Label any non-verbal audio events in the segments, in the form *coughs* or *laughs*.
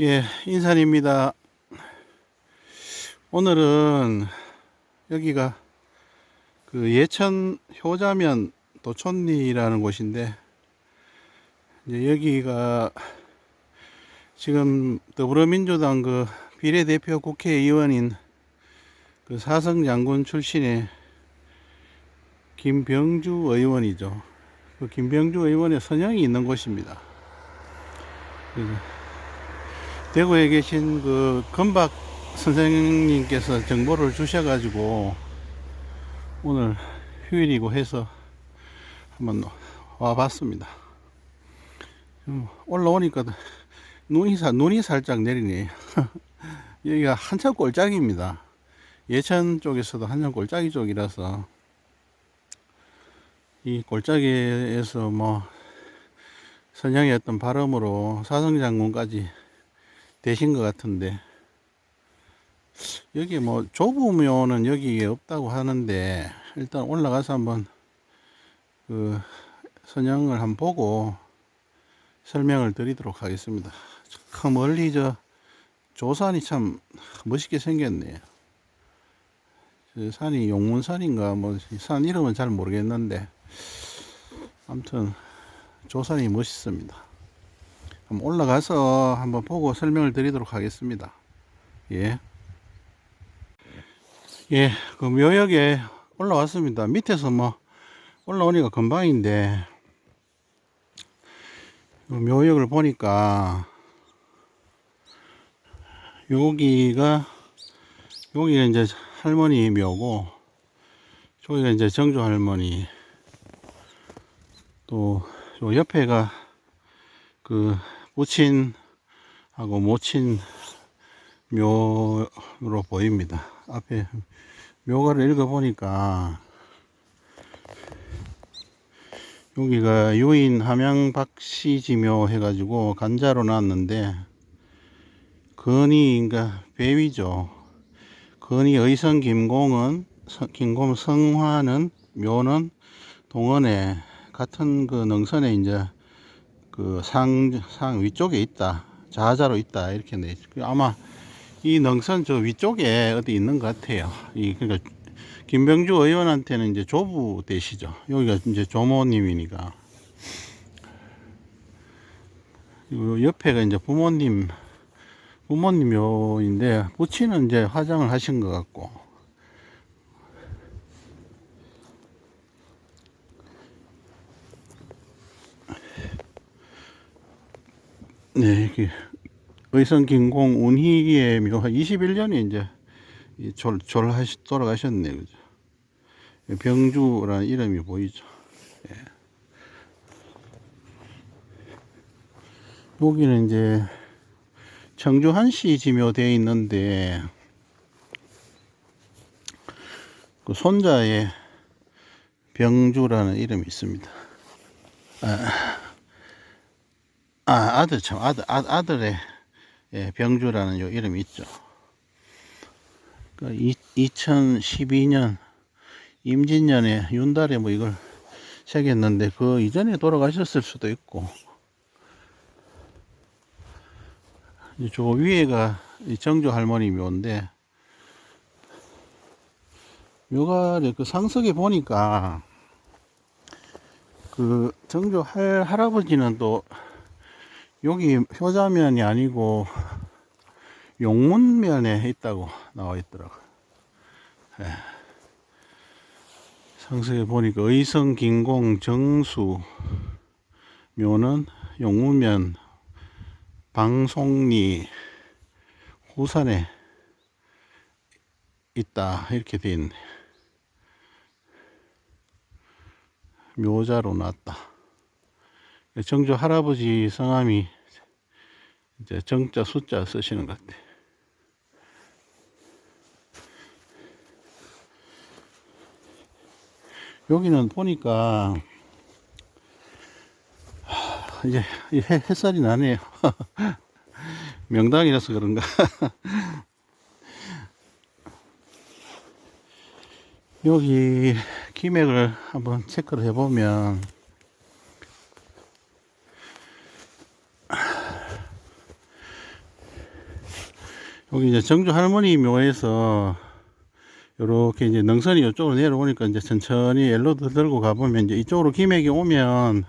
예, 인산입니다. 오늘은 여기가 그 예천 효자면 도촌리라는 곳인데 이제 여기가 지금 더불어민주당 그 비례대표 국회의원인 그 사성 장군 출신의 김병주 의원이죠. 그 김병주 의원의 선영이 있는 곳입니다. 대구에 계신 그 건박 선생님께서 정보를 주셔가지고 오늘 휴일이고 해서 한번 와봤습니다. 좀 올라오니까 눈이, 사, 눈이 살짝 내리네요. *laughs* 여기가 한참 골짜기입니다. 예천 쪽에서도 한참 골짜기 쪽이라서 이 골짜기에서 뭐 선양의 어떤 발음으로 사성 장군까지 되신 것 같은데 여기 뭐 좁으면은 여기에 없다고 하는데 일단 올라가서 한번 그 선양을 한번 보고 설명을 드리도록 하겠습니다. 저 멀리 저 조산이 참 멋있게 생겼네요. 저 산이 용문산인가 뭐 산 이름은 잘 모르겠는데 아무튼 조산이 멋있습니다. 한번 올라가서 한번 보고 설명을 드리도록 하겠습니다. 예. 예, 그 묘역에 올라왔습니다. 밑에서 뭐 올라오니까 금방인데 그 묘역을 보니까 여기가 여기가 이제 할머니 묘고 저기가 이제 정조 할머니 또 요 옆에가 그 부친하고 모친 묘로 보입니다. 앞에 묘가를 읽어보니까 여기가 유인 함양 박씨지묘 해가지고 간자로 나왔는데 건이 그러니까 배위죠. 건이 의성 김공은 성- 김공 성화는 묘는 동원에 같은 그 능선에 이제 그 상, 상 위쪽에 있다. 자자로 있다. 이렇게 내. 그 아마 이 능선 저 위쪽에 어디 있는 것 같아요. 이, 그러니까 김병주 의원한테는 이제 조부 되시죠. 여기가 이제 조모님이니까. 그리고 옆에가 이제 부모님, 부모님 묘인데, 부친은 이제 화장을 하신 것 같고. 네, 이렇게 의성 김공 운희의 묘 21년에 이제 이 졸, 졸하시 돌아가셨네 그죠? 병주라는 이름이 보이죠? 예. 여기는 이제 청주 한시 지묘 되어 있는데 그 손자의 병주라는 이름이 있습니다. 아, 아 아들 참 아들 아, 아들의 예, 병주라는 요 이름이 있죠. 그 2012년 임진년에 윤달에 뭐 이걸 새겼는데 그 이전에 돌아가셨을 수도 있고 이저 위에가 이 정조 할머니 묘인데 묘가 그 상석에 보니까 그 정조 할 할아버지는 또 여기 효자면이 아니고 용문면에 있다고 나와 있더라고. 예. 상세히 보니까 의성, 김공, 정수 묘는 용문면, 방송리, 후산에 있다 이렇게 돼 있네. 묘자로 났다. 정조 할아버지 성함이 이제 정자 숫자 쓰시는 것 같아. 여기는 보니까 하, 이제 햇살이 나네요. *laughs* 명당이라서 그런가. *laughs* 여기 기맥을 한번 체크를 해보면 여기 이제 정주 할머니 묘에서 요렇게 이제 능선이 이쪽으로 내려오니까 이제 천천히 엘로드 들고 가보면 이제 이쪽으로 기맥이 오면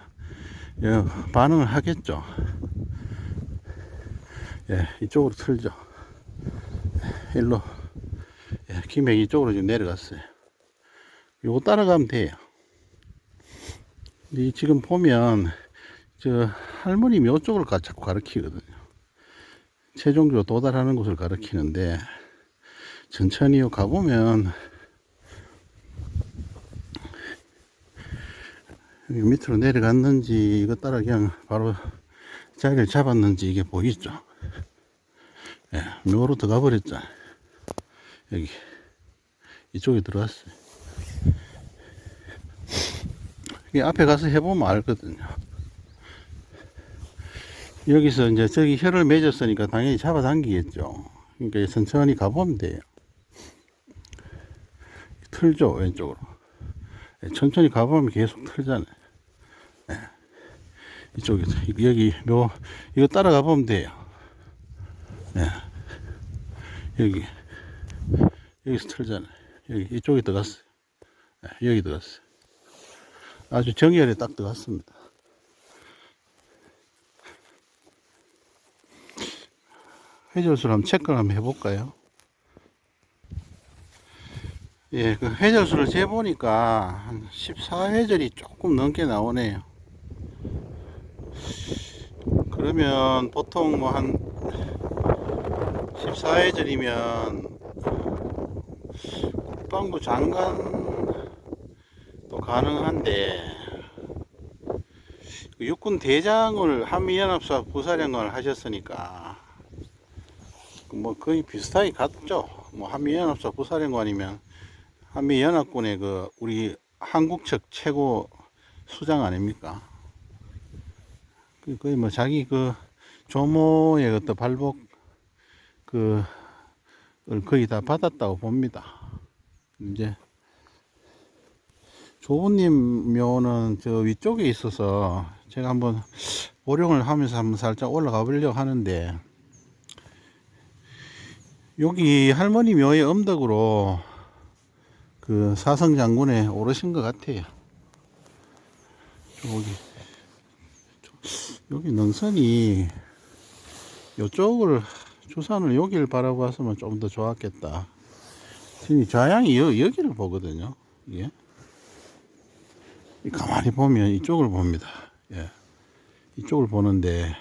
예, 반응을 하겠죠. 예, 이쪽으로 틀죠. 일로 예, 기맥이 이쪽으로 지금 내려갔어요. 요거 따라가면 돼요. 이 지금 보면 저 할머니 묘 쪽을 가, 자꾸 가리키거든요. 최종적으로 도달하는 곳을 가리키는데 천천히 요 가보면 여기 밑으로 내려갔는지 이거 따라 그냥 바로 자리를 잡았는지 이게 보이죠? 예, 묘로 들어가 버렸죠. 여기 이쪽에 들어왔어요. 이 앞에 가서 해보면 알거든요. 여기서 이제 저기 혀를 맺었으니까 당연히 잡아당기겠죠. 그러니까 천천히 가보면 돼요. 틀죠, 왼쪽으로. 예, 천천히 가보면 계속 틀잖아요. 예. 이쪽에서, 여기, 묘, 이거 따라가 보면 돼요. 예. 여기, 여기서 틀잖아요. 여기, 이쪽에 들어갔어요. 예, 여기 들어갔어요. 아주 정열에 딱 들어갔습니다. 회절수를 한번 체크를 한번 해볼까요? 예, 그 회절수를 재보니까 한 14회절이 조금 넘게 나오네요. 그러면 보통 뭐 한 14회절이면 국방부 장관도 가능한데 그 육군 대장을 한미연합사 부사령관을 하셨으니까 뭐 거의 비슷하게 갔죠. 뭐 한미연합사 부사령관이면 한미연합군의 그 우리 한국 측 최고 수장 아닙니까? 그 거의 뭐 자기 그 조모의 어떤 발복 그을 거의 다 받았다고 봅니다. 이제 조부님 묘는 저 위쪽에 있어서 제가 한번 보령을 하면서 한번 살짝 올라가 보려고 하는데 여기 할머니 묘의 엄덕으로 그 사성 장군에 오르신 것 같아요. 여기 여기 능선이 이쪽을 주산을 여기를 바라봤으면 좀 더 좋았겠다. 지금 좌양이 여, 여기를 보거든요. 예. 가만히 보면 이쪽을 봅니다. 예. 이쪽을 보는데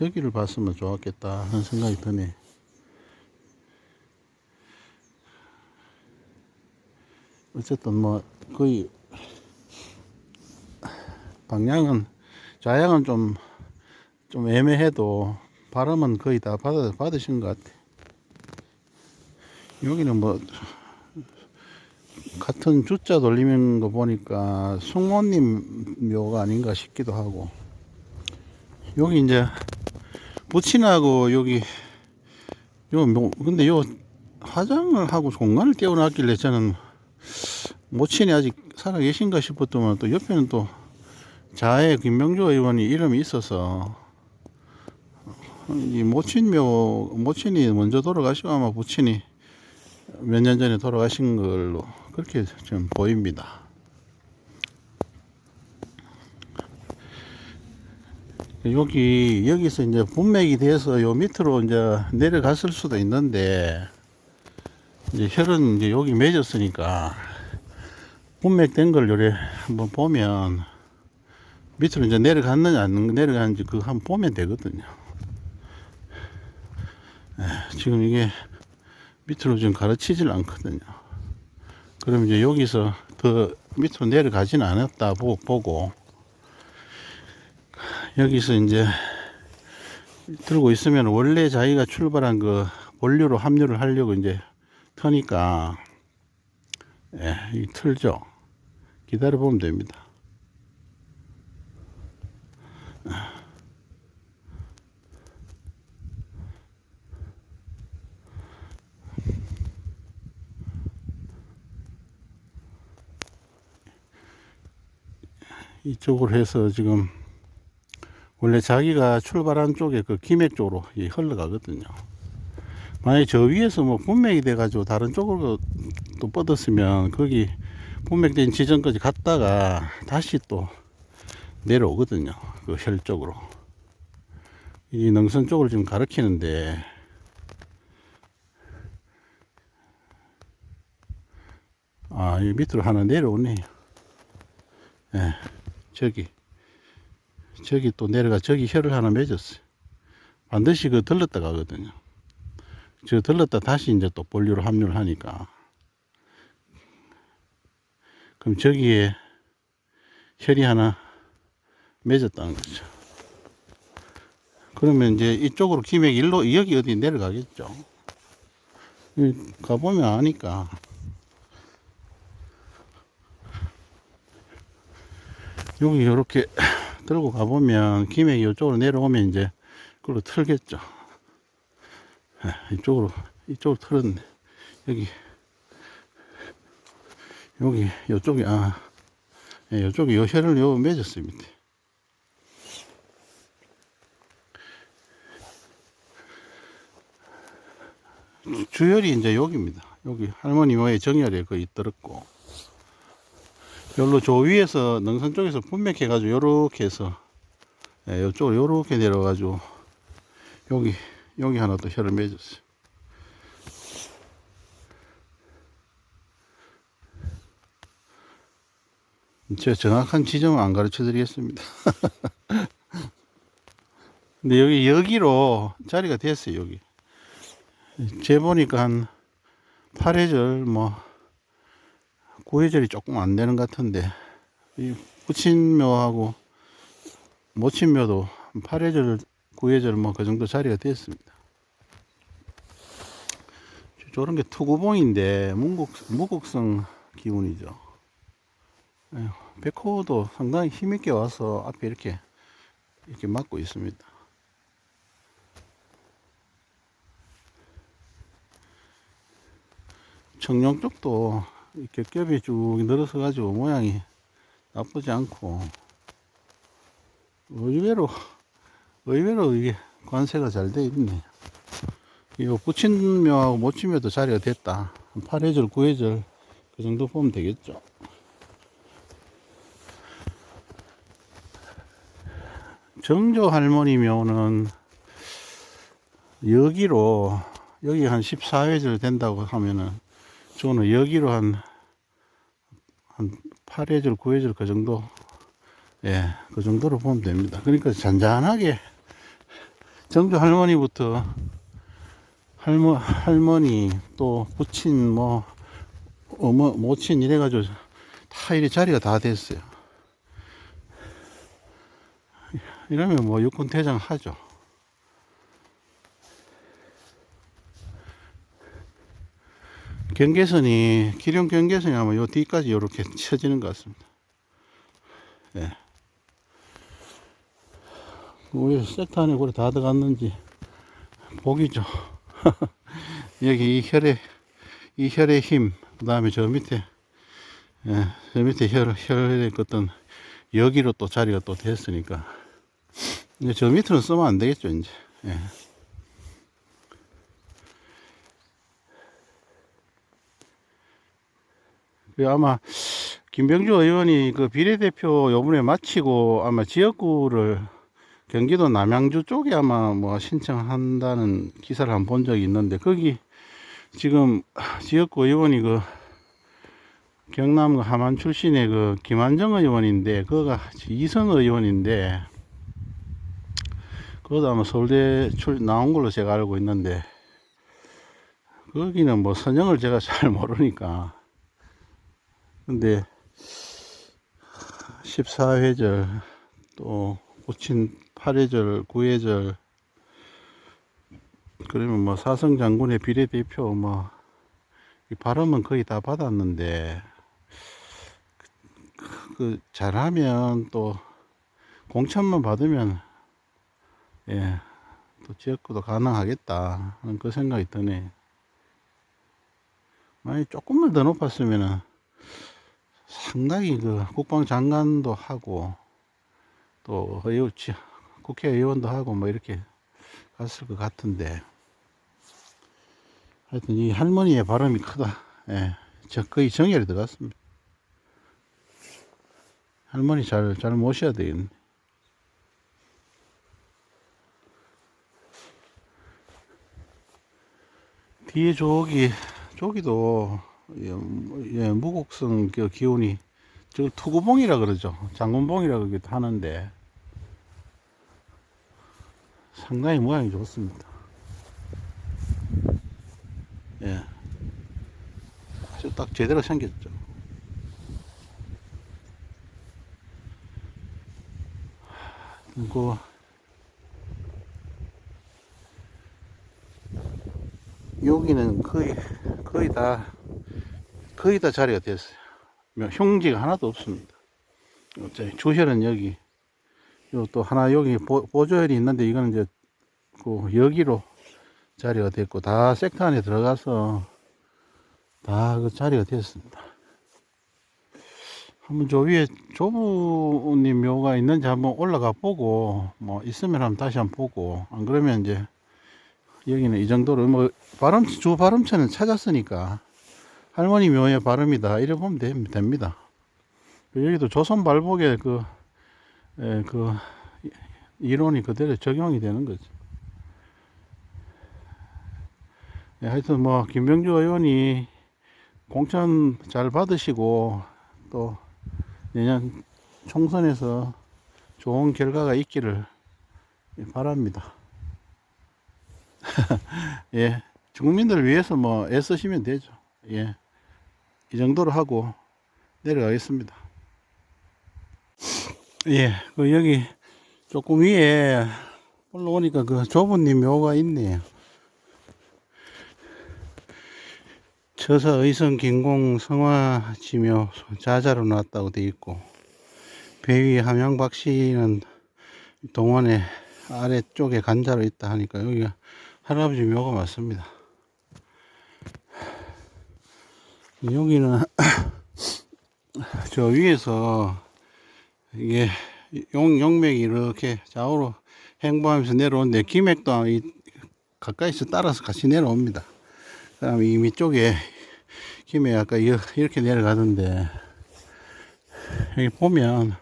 저기를 봤으면 좋았겠다 하는 생각이 드네. 어쨌든 뭐 거의 방향은 좌양은 좀 좀 애매해도 발음은 거의 다 받아, 받으신 것 같아. 여기는 뭐 같은 주자 돌리는 거 보니까 숙모님 묘가 아닌가 싶기도 하고 여기 이제 부친하고 여기 요 묘, 근데 요 화장을 하고 공간을 떼어놨길래 저는 모친이 아직 살아 계신가 싶었더만 또 옆에는 또 자해 김명조 의원이 이름이 있어서 이 모친묘 모친이 먼저 돌아가시고 아마 부친이 몇 년 전에 돌아가신 걸로 그렇게 좀 보입니다. 여기 여기서 이제 분맥이 돼서 요 밑으로 이제 내려갔을 수도 있는데 이제 혈은 이제 여기 맺었으니까 분맥된 걸 요래 한번 보면 밑으로 이제 내려갔느냐 안 내려가는지 그거 한번 보면 되거든요. 에, 지금 이게 밑으로 지금 가르치질 않거든요. 그럼 이제 여기서 더 밑으로 내려가지는 않았다 보- 보고 여기서 이제 들고 있으면 원래 자기가 출발한 그 본류로 합류를 하려고 이제 터니까 예, 이 틀죠. 기다려 보면 됩니다. 이쪽으로 해서 지금 원래 자기가 출발한 쪽에 그 김해 쪽으로 이 흘러가거든요. 만약에 저 위에서 뭐 분맥이 돼가지고 다른 쪽으로 또 뻗었으면 거기 분맥된 지점까지 갔다가 다시 또 내려오거든요. 그 혈 쪽으로. 이 능선 쪽을 지금 가리키는데 아, 이 밑으로 하나 내려오네. 예, 저기. 저기 또 내려가, 저기 혈을 하나 맺었어요. 반드시 그 들렀다 가거든요. 저 들렀다 다시 이제 또 본류로 합류를 하니까. 그럼 저기에 혈이 하나 맺었다는 거죠. 그러면 이제 이쪽으로 김해 일로 여기 어디 내려가겠죠. 이 가보면 아니까. 여기 이렇게 들고 가보면 김해 이쪽으로 내려오면 이제 그걸로 틀겠죠. 예, 이쪽으로 이쪽으로 틀었네. 여기 여기 요쪽이 아 예, 요쪽이 요 맺었어요 밑에. 주열이 이제 여기입니다. 여기 할머니 묘에 정열에 거의 들었고, 여기로 저 위에서 능선 쪽에서 분맥해 가지고 요렇게 해서 예, 요쪽으로 요렇게 내려 가지고 여기 여기 하나 또 혈을 맺었어요. 제가 정확한 지점은 안 가르쳐 드리겠습니다. *laughs* 근데 여기 여기로 자리가 됐어요, 여기. 재 보니까 한 8회절 뭐 9회절이 조금 안 되는 것 같은데 이 부친묘하고 모친묘도 8회절 9회절 뭐 그 정도 자리가 됐습니다. 저런 게 투구봉인데 무곡, 무곡성 기운이죠. 에휴, 백호도 상당히 힘있게 와서 앞에 이렇게 이렇게 막고 있습니다. 청룡 쪽도 이렇게 겹이 쭉 늘어서 가지고 모양이 나쁘지 않고 의외로 의외로 이게 관세가 잘 돼 있네. 이거 부친묘하고 모친묘도 자리가 됐다. 8회절, 9회절 그 정도 보면 되겠죠. 정조 할머니 묘는 여기로 여기 한 14회절 된다고 하면은 저는 여기로 한, 한 8회절, 9회절 그 정도, 예, 그 정도로 보면 됩니다. 그러니까 잔잔하게 정조 할머니부터 할머, 할머니 또 부친 뭐 어머, 모친 이래가지고 다 이래 자리가 다 됐어요. 이러면 뭐 육군 대장 하죠. 경계선이 기룡 경계선이 아마 요 뒤까지 이렇게 *laughs* 쳐지는 것 같습니다. 예. 왜 섹터 안에 그래 다 들어갔는지 복이죠. *laughs* 여기 이 혈의 이 혈의 힘, 그 다음에 저 밑에 예, 저 밑에 혈 혈의 어떤 여기로 또 자리가 또 됐으니까 이제 저 밑으로 쓰면 안 되겠죠 이제. 예. 그 아마 김병주 의원이 그 비례대표 요번에 마치고 아마 지역구를 경기도 남양주 쪽에 아마 뭐 신청한다는 기사를 한번 적이 있는데 거기 지금 지역구 의원이 그 경남 그 함안 출신의 그 김한정 의원인데 그가 이성 의원인데 그것도 아마 서울대 출 나온 걸로 제가 알고 있는데 거기는 뭐 선영을 제가 잘 모르니까 근데 14회절 또 고친 8회절 9회절 그러면 뭐 사성 장군의 비례대표 뭐이 발언은 거의 다 받았는데 그, 그 잘하면 또 공천만 받으면 예 또 지역구도 가능하겠다 하는 그 생각이 드네. 만약 조금만 더 높았으면은 상당히 그 국방장관도 하고 또 국회의원도 하고 뭐 이렇게 갔을 것 같은데 하여튼 이 할머니의 바람이 크다. 예. 저 거의 정열이 들어갔습니다. 할머니 잘, 잘 모셔야 되겠네. 뒤에 저기, 저기도, 예, 예, 무곡성 그 기운이, 저 투구봉이라 그러죠. 장군봉이라 그러기도 하는데, 상당히 모양이 좋습니다. 예. 아주 딱 제대로 생겼죠. 그리고 여기는 거의 거의 다 거의 다 자리가 됐어요. 뭐 흉지가 하나도 없습니다. 주혈은 여기 요 또 하나 여기 보, 보조혈이 있는데 이거는 이제 그 여기로 자리가 됐고 다 섹터 안에 들어가서 다 그 자리가 됐습니다. 한번 저 위에 조부님 묘가 있는지 한번 올라가 보고 뭐 있으면 한번 다시 한번 보고 안 그러면 이제 여기는 이 정도로 뭐 발음 주 발음처는 찾았으니까 할머니 묘의 발음이다 이래 보면 됨- 됩니다. 여기도 조선 발복의 그, 에, 그 이- 이론이 그대로 적용이 되는 거죠. 예, 하여튼 뭐 김병주 의원이 공천 잘 받으시고 또 내년 총선에서 좋은 결과가 있기를 바랍니다. *laughs* 예, 국민들 위해서 뭐 애쓰시면 되죠. 예, 이 정도로 하고 내려가겠습니다. 예, 그 여기 조금 위에 올라오니까 그 조부님 묘가 있네요. 처사 의성 김공 성화 지묘 자자로 나왔다고 돼 있고 배위 함양 박씨는 동원의 아래쪽에 간자로 있다 하니까 여기가 할아버지 묘가 맞습니다. 여기는 *coughs* 저 위에서 이게 용, 용맥이 이렇게 좌우로 행보하면서 내려오는데 기맥도 이 가까이서 따라서 같이 내려옵니다. 그 다음에 이 밑쪽에 김에 아까 이- 이렇게 내려가던데 여기 보면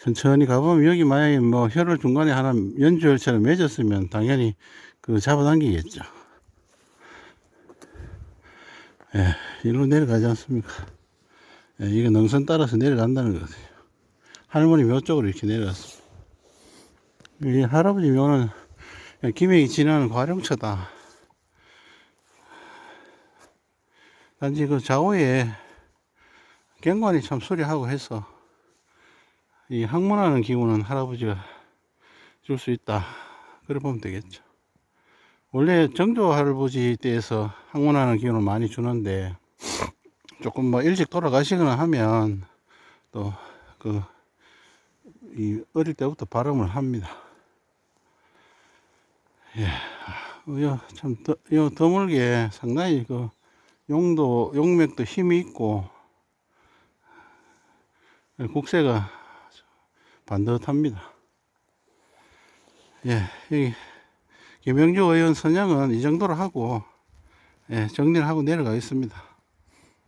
천천히 가보면 여기 만약에 뭐 혀를 중간에 하나 연주열처럼 맺었으면 당연히 그 잡아당기겠죠. 예, 이리로 내려가지 않습니까? 예, 이게 능선 따라서 내려간다는 거거든요. 할머니 묘 쪽으로 이렇게 내려갔습니다. 이 할아버지 묘는 김해이 지나는 과룡처다. 단지 그 좌우에 경관이 참 수려하고 해서 이 항문하는 기운은 할아버지가 줄 수 있다. 그래 보면 되겠죠. 원래 정조 할아버지 때에서 항문하는 기운을 많이 주는데 조금 뭐 일찍 돌아가시거나 하면 또 그 이 어릴 때부터 발음을 합니다. 예, 아, 참 더, 요 드물게 상당히 그 용도 용맥도 힘이 있고 국세가 반듯합니다. 예, 여기 김영주 의원 선양은 이 정도로 하고 예, 정리를 하고 내려가겠습니다.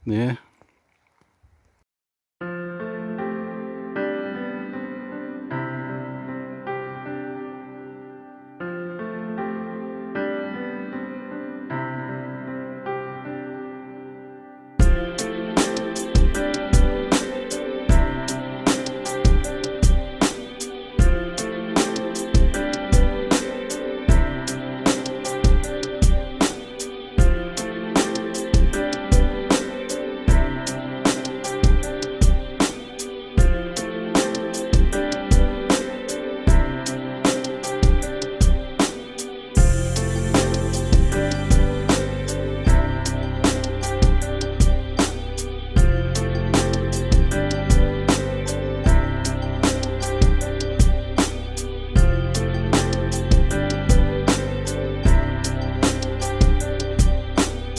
네.